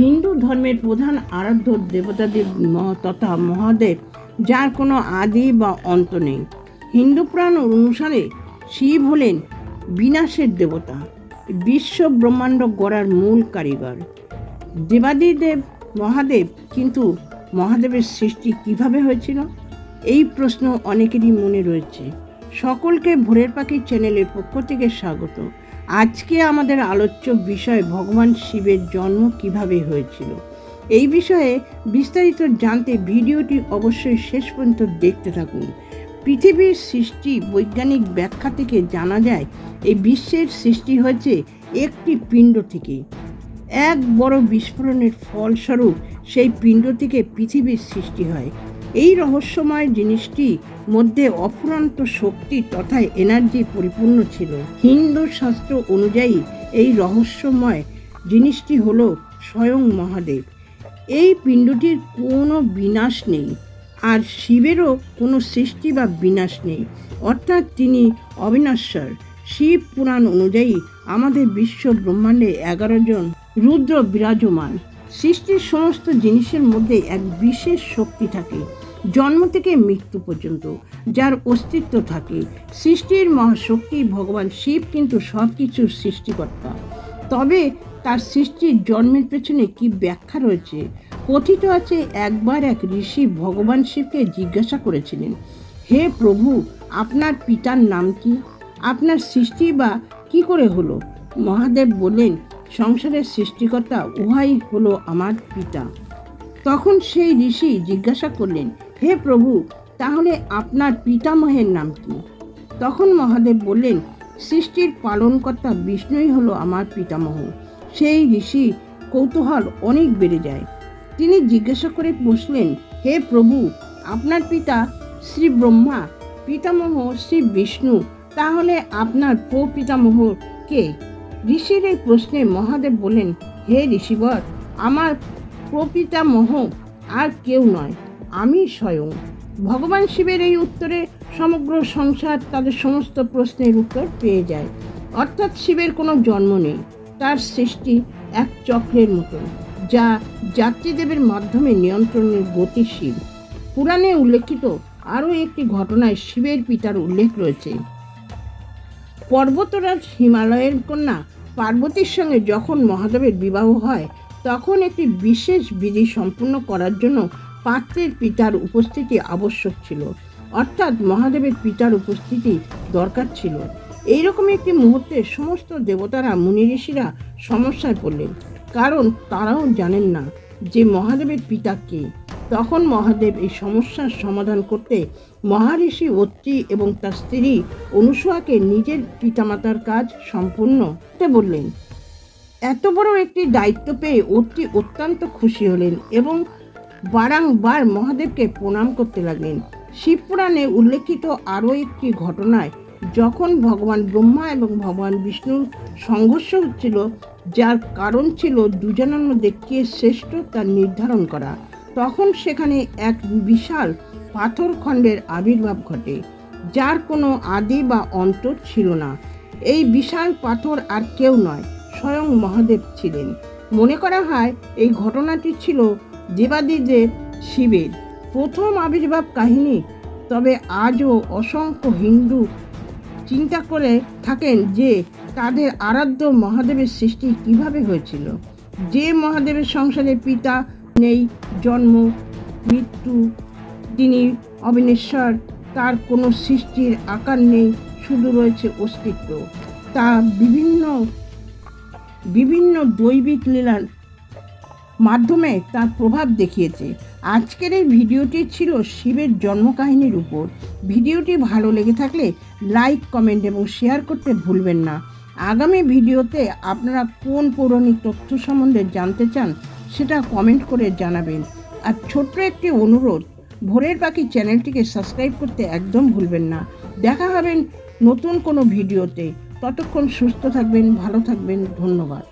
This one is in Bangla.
হিন্দু ধর্মের প্রধান আরাধ্য দেবতাদের তথা মহাদেব, যার কোনো আদি বা অন্ত নেই। হিন্দু পুরাণ অনুসারে শিব হলেন বিনাশের দেবতা, বিশ্ব ব্রহ্মাণ্ড গড়ার মূল কারিগর। দেবাদিদেব, মহাদেব, কিন্তু মহাদেবের সৃষ্টি কীভাবে হয়েছিল? এই প্রশ্ন অনেকেরই মনে রয়েছে। সকলকে ভোরের পাখি চ্যানেলের পক্ষ থেকে স্বাগত। আজকে আমাদের আলোচ্য বিষয় ভগবান শিবের জন্ম কীভাবে হয়েছিল। এই বিষয়ে বিস্তারিত জানতে ভিডিওটি অবশ্যই শেষ পর্যন্ত দেখতে থাকুন। পৃথিবীর সৃষ্টি বৈজ্ঞানিক ব্যাখ্যা থেকে জানা যায়, এই বিশ্বের সৃষ্টি হয়েছে একটি পিণ্ড থেকে। এক বড় বিস্ফোরণের ফলস্বরূপ সেই পিণ্ড থেকে পৃথিবীর সৃষ্টি হয়। এই রহস্যময় জিনিসটি মধ্যে অফুরন্ত শক্তি তথা এনার্জি পরিপূর্ণ ছিল। হিন্দু শাস্ত্র অনুযায়ী এই রহস্যময় জিনিসটি হল স্বয়ং মহাদেব। এই পিণ্ডটির কোনো বিনাশ নেই আর শিবেরও কোনো সৃষ্টি বা বিনাশ নেই। অর্থাৎ তিনি অবিনাশ্বর। শিব পুরাণ অনুযায়ী আমাদের বিশ্ব ব্রহ্মাণ্ডে এগারো জন রুদ্র বিরাজমান। সৃষ্টির সমস্ত জিনিসের মধ্যে এক বিশেষ শক্তি থাকে। জন্ম থেকে মৃত্যু পর্যন্ত যার অস্তিত্ব থাকে, সৃষ্টির মহাশক্তি, ভগবান শিব কিন্তু সব কিছুর সৃষ্টিকর্তা। তবে তার সৃষ্টির জন্মের পেছনে কি ব্যাখ্যা রয়েছে? কথিত আছে, একবার এক ঋষি ভগবান শিবকে জিজ্ঞাসা করেছিলেন, হে প্রভু, আপনার পিতার নাম কি? আপনার সৃষ্টি বা কি করে হলো? মহাদেব বললেন, সংসারের সৃষ্টিকর্তা উহাই হলো আমার পিতা। তখন সেই ঋষি জিজ্ঞাসা করলেন হে প্রভু, তাহলে আপনার পিতামহের নাম কি? তখন মহাদেব বললেন, সৃষ্টির পালনকর্তা বিষ্ণুই হলো আমার পিতামহ। সেই ঋষি কৌতূহল অনেক বেড়ে যায়। তিনি জিজ্ঞাসা করে বসলেন হে প্রভু, আপনার পিতা শ্রী ব্রহ্মা, পিতামহ শ্রী বিষ্ণু, তাহলে আপনার প্রপিতামহ কে? ঋষির এই প্রশ্নে মহাদেব বলেন হে ঋষিবর, আমার প্রপিতামহ আর কেউ নয়। আমি স্বয়ং। ভগবান শিবের এই উত্তরে সমগ্র সংসার তাদের সমস্ত প্রশ্নের উত্তর পেয়ে যায়। অর্থাৎ শিবের কোনো জন্ম নেই, তার সৃষ্টি এক চক্রের মতো যা যাত্রীদেবের মাধ্যমে নিয়ন্ত্রণের গতিশীল। পুরাণে উল্লেখিত আরও একটি ঘটনায় শিবের পিতার উল্লেখ রয়েছে। পর্বতরাজ হিমালয়ের কন্যা পার্বতীর সঙ্গে যখন মহাদেবের বিবাহ হয়, তখন একটি বিশেষ বিধি সম্পূর্ণ করার জন্য পাত্রের পিতার উপস্থিতি আবশ্যক ছিল। অর্থাৎ মহাদেবের পিতার উপস্থিতি দরকার ছিল। এইরকম একটি মুহূর্তে সমস্ত দেবতারা, মুনি ঋষিরা সমস্যায় পড়লেন। কারণ তারাও জানেন না যে মহাদেবের পিতা কে। তখন মহাদেব এই সমস্যার সমাধান করতে মহারিষি অত্রি এবং তার স্ত্রী অনুসূয়াকে নিজের পিতামাতার কাজ সম্পূর্ণ বললেন। এত বড় একটি দায়িত্ব পেয়ে অত্রি অত্যন্ত খুশি হলেন এবং বারংবার মহাদেবকে প্রণাম করতে লাগলেন। শিবপুরাণে উল্লেখিত আরও একটি ঘটনায় যখন ভগবান ব্রহ্মা এবং ভগবান বিষ্ণুর সংঘর্ষ হচ্ছিল, যার কারণ ছিল দুজনের মধ্যে কে শ্রেষ্ঠ তা নির্ধারণ করা, তখন সেখানে এক বিশাল পাথর খণ্ডের আবির্ভাব ঘটে, যার কোনো আদি বা অন্ত ছিল না। এই বিশাল পাথর আর কেউ নয়, স্বয়ং মহাদেব ছিলেন। মনে করা হয়, এই ঘটনাটি ছিল দেবাদিদেব শিবের প্রথম আবির্ভাব কাহিনী, তবে আজও অসংখ্য হিন্দু চিন্তা করে থাকেন যে তাদের আরাধ্য মহাদেবের সৃষ্টি কীভাবে হয়েছিল। যে মহাদেবের সংসারে পিতা নেই, জন্ম, মৃত্যু, তিনি অবিনেশ্বর, তার কোনো সৃষ্টির আকার নেই, শুধু রয়েছে অস্তিত্ব। তা বিভিন্ন বিভিন্ন দৈবিক লীলার মাধ্যমে তার প্রভাব দেখিয়েছে। আজকের এই ভিডিওটি ছিল শিবের জন্মকাহিনীর উপর। ভিডিওটি ভালো লেগে থাকলে লাইক, কমেন্ট এবং শেয়ার করতে ভুলবেন না। আগামী ভিডিওতে আপনারা কোন পৌরাণিক তথ্য সম্বন্ধে জানতে চান সেটা কমেন্ট করে জানাবেন। আর ছোট্ট একটি অনুরোধ, ভোরের পাখি চ্যানেলটিকে সাবস্ক্রাইব করতে একদম ভুলবেন না। দেখা হবেন নতুন কোনো ভিডিওতে। ততক্ষণ সুস্থ থাকবেন, ভালো থাকবেন, ধন্যবাদ।